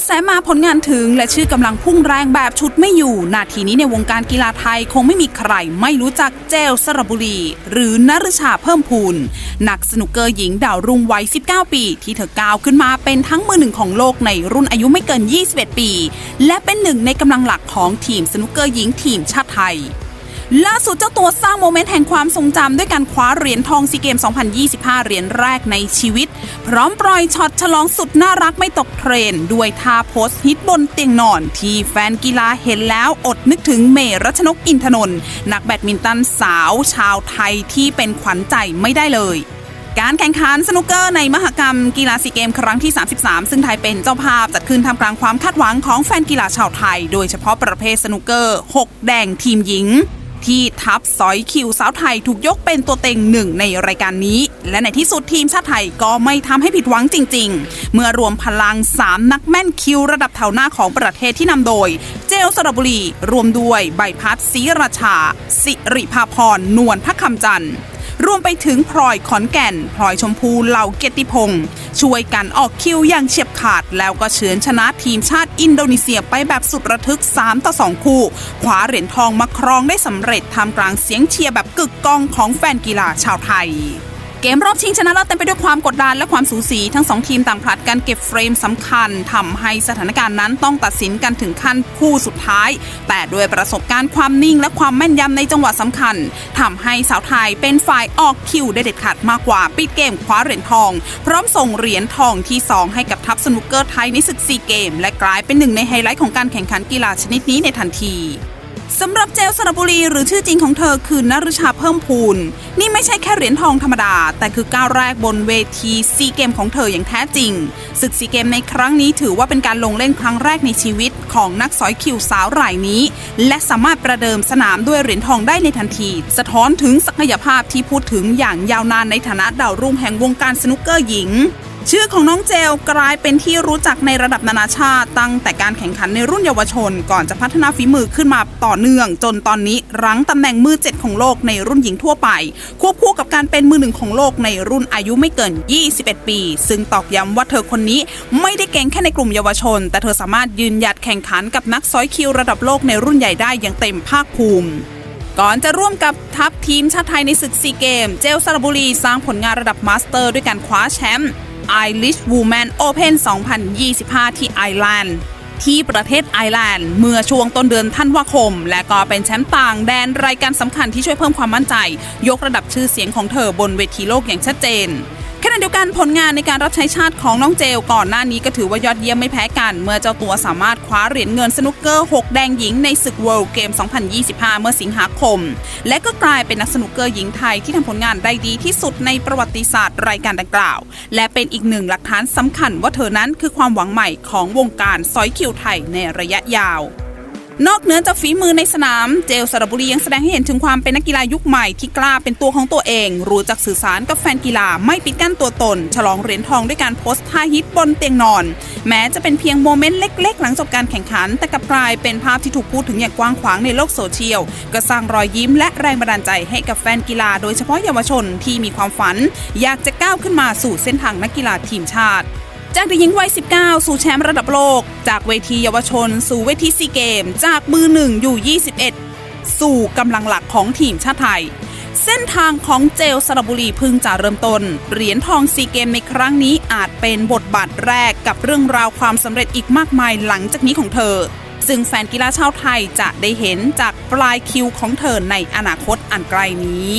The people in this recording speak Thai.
ระแสมาผลงานถึงและชื่อกำลังพุ่งแรงแบบชุดไม่อยู่ นาทีนี้ในวงการกีฬาไทยคงไม่มีใครไม่รู้จักเจลสระบุรี หรือนฤชาเพิ่มพูนนักสนุกเกอร์หญิงดาวรุ่งวัย 19 ปี ที่เธอก้าวขึ้นมาเป็นทั้งมือหนึ่งของโลกในรุ่นอายุไม่เกิน 21 ปี และเป็นหนึ่งในกำลังหลักของทีมสนุกเกอร์หญิงทีมชาติไทย ล่าสุดเจ้าตัวสร้างโมเมนต์แห่งความทรงจำด้วยการคว้าเหรียญทองซีเกม 2025 เหรียญแรกในชีวิต พร้อมปล่อยช็อตฉลองสุดน่ารักไม่ตกเทรนด์ด้วยท่าโพสฮิตบนเตียงนอน ที่แฟนกีฬาเห็นแล้วอดนึกถึงเมรัชนกอินทนนท์นักแบดมินตันสาวชาวไทยที่เป็นขวัญใจไม่ได้เลยการแข่งขันสนุกเกอร์ในมหกรรมกีฬาซีเกมครั้งที่ 33 ซึ่งไทยเป็นเจ้าภาพจัดขึ้นทำกลางความคาดหวังของแฟนกีฬาชาวไทย โดยเฉพาะประเภทสนุกเกอร์ 6 แดงทีมหญิง ที่ทัพสอยคิวสาวไทยถูกยกเป็นตัวเต็งหนึ่งในรายการนี้ และในที่สุดทีมชาติไทยก็ไม่ทำให้ผิดหวังจริง ๆ เมื่อรวมพลัง 3 นักแม่นคิวระดับแถวหน้าของประเทศที่นำโดย เจลสระบุรี รวมด้วยใบพัดศรีราชา สิริภาพรนวลพระคำจันทร์ รวมไปถึงพลอยขอนแก่นพลอยชมพูเหล่าเกียรติพงศ์ช่วยกันออกคิวอย่างเฉียบขาด แล้วก็เฉือนชนะทีมชาติอินโดนีเซียไปแบบสุดระทึก 3 ต่อ 2 คู่คว้าเหรียญทองมาครองได้สำเร็จทำกลางเสียงเชียร์แบบกึกก้องของแฟนกีฬาชาวไทย เกมรอบชิงชนะเลิศเต็มไปด้วยความกดดันและความสูสี ทั้งสองทีมต่างผลัดกันเก็บเฟรมสำคัญทำให้สถานการณ์นั้นต้องตัดสินกันถึงขั้นคู่สุดท้าย แต่ด้วยประสบการณ์ความนิ่งและความแม่นยำในจังหวะสำคัญทำให้สาวไทยเป็นฝ่ายออกคิวได้เด็ดขาดมากกว่าปิดเกมคว้าเหรียญทอง พร้อมส่งเหรียญทองที่ 2 ให้กับทัพสนุกเกอร์ไทยในศึกซีเกม และกลายเป็นหนึ่งในไฮไลท์ของการแข่งขันกีฬาชนิดนี้ในทันที สำหรับเจลสระบุรีหรือชื่อจริงของเธอคือนฤชาเพิ่มพูน นี่ไม่ใช่แค่เหรียญทองธรรมดา แต่คือก้าวแรกบนเวทีซีเกมของเธออย่างแท้จริง ศึกซีเกมในครั้งนี้ถือว่าเป็นการลงเล่นครั้งแรกในชีวิตของนักสอยคิวสาวรายนี้ และสามารถประเดิมสนามด้วยเหรียญทองได้ในทันที สะท้อนถึงศักยภาพที่พูดถึงอย่างยาวนานในฐานะดาวรุ่งแห่งวงการสนุกเกอร์หญิง ชื่อของน้องเจลกลายเป็นที่รู้จักในระดับนานาชาติ ตั้งแต่การแข่งขันในรุ่นเยาวชน ก่อนจะพัฒนาฝีมือขึ้นมาต่อเนื่อง จนตอนนี้รั้งตำแหน่งมือเจ็ดของโลกในรุ่นหญิงทั่วไป ควบคู่กับการเป็นมือหนึ่งของโลกในรุ่นอายุไม่เกิน 21 ปี ซึ่งตอกย้ำว่าเธอคนนี้ไม่ได้เก่งแค่ในกลุ่มเยาวชน แต่เธอสามารถยืนหยัดแข่งขันกับนักซ้อยคิวระดับโลกในรุ่นใหญ่ได้อย่างเต็มภาคภูมิก่อนจะร่วมกับทัพทีมชาติไทยในศึกซีเกม เจลสระบุรีสร้างผลงานระดับมาสเตอร์ ด้วยการคว้าแชมป์ Irish Women Open 2025 ที่ไอร์แลนด์ที่ประเทศไอร์แลนด์เมื่อช่วงต้นเดือนธันวาคม และก็เป็นแชมป์ต่างแดนรายการสำคัญที่ช่วยเพิ่มความมั่นใจ ยกระดับชื่อเสียงของเธอบนเวทีโลกอย่างชัดเจน ณะเดียวกันผลงานในการรับใช้ชาติของน้องเจลก่อนหน้านี้ก็ถือว่ายอดเยี่ยมไม่แพ้กัน เมื่อเจ้าตัวสามารถคว้าเหรียญเงินสนุกเกอร์ 6 แดงหญิงในศึก World Game 2025 เมื่อสิงหาคม และก็กลายเป็นนักสนุกเกอร์หญิงไทยที่ทำผลงานได้ดีที่สุดในประวัติศาสตร์รายการดังกล่าว และเป็นอีกหนึ่งหลักฐานสำคัญว่าเธอนั้นคือความหวังใหม่ของวงการซอยคิวไทยในระยะยาว นอกเหนือจากฝีมือในสนาม เจลสระบุรียังแสดงให้เห็นถึงความเป็นนักกีฬายุคใหม่ที่กล้าเป็นตัวของตัวเอง รู้จักสื่อสารกับแฟนกีฬาไม่ปิดกั้นตัวตน ฉลองเหรียญทองด้วยการโพสต์ท่าฮิตบนเตียงนอน แม้จะเป็นเพียงโมเมนต์เล็ก ๆ หลังจบการแข่งขัน แต่กลับกลายเป็นภาพที่ถูกพูดถึงอย่างกว้างขวางในโลกโซเชียลก็สร้างรอยยิ้มและแรงบันดาลใจให้กับแฟนกีฬา โดยเฉพาะเยาวชนที่มีความฝัน อยากจะก้าวขึ้นมาสู่เส้นทางนักกีฬาทีมชาติ จากเด็กหญิงวัย 19 สู่แชมป์ระดับโลก จากเวทีเยาวชน สู่เวทีซีเกม จากมือหนึ่งอยู่ 21 สู่กำลังหลักของทีมชาติไทย เส้นทางของเจลสระบุรีพึ่งจะเริ่มต้น เหรียญทองซีเกมในครั้งนี้อาจเป็นบทบาทแรกกับเรื่องราวความสำเร็จอีกมากมายหลังจากนี้ของเธอ ซึ่งแฟนกีฬาชาวไทยจะได้เห็นจากปลายคิวของเธอในอนาคตอันไกลนี้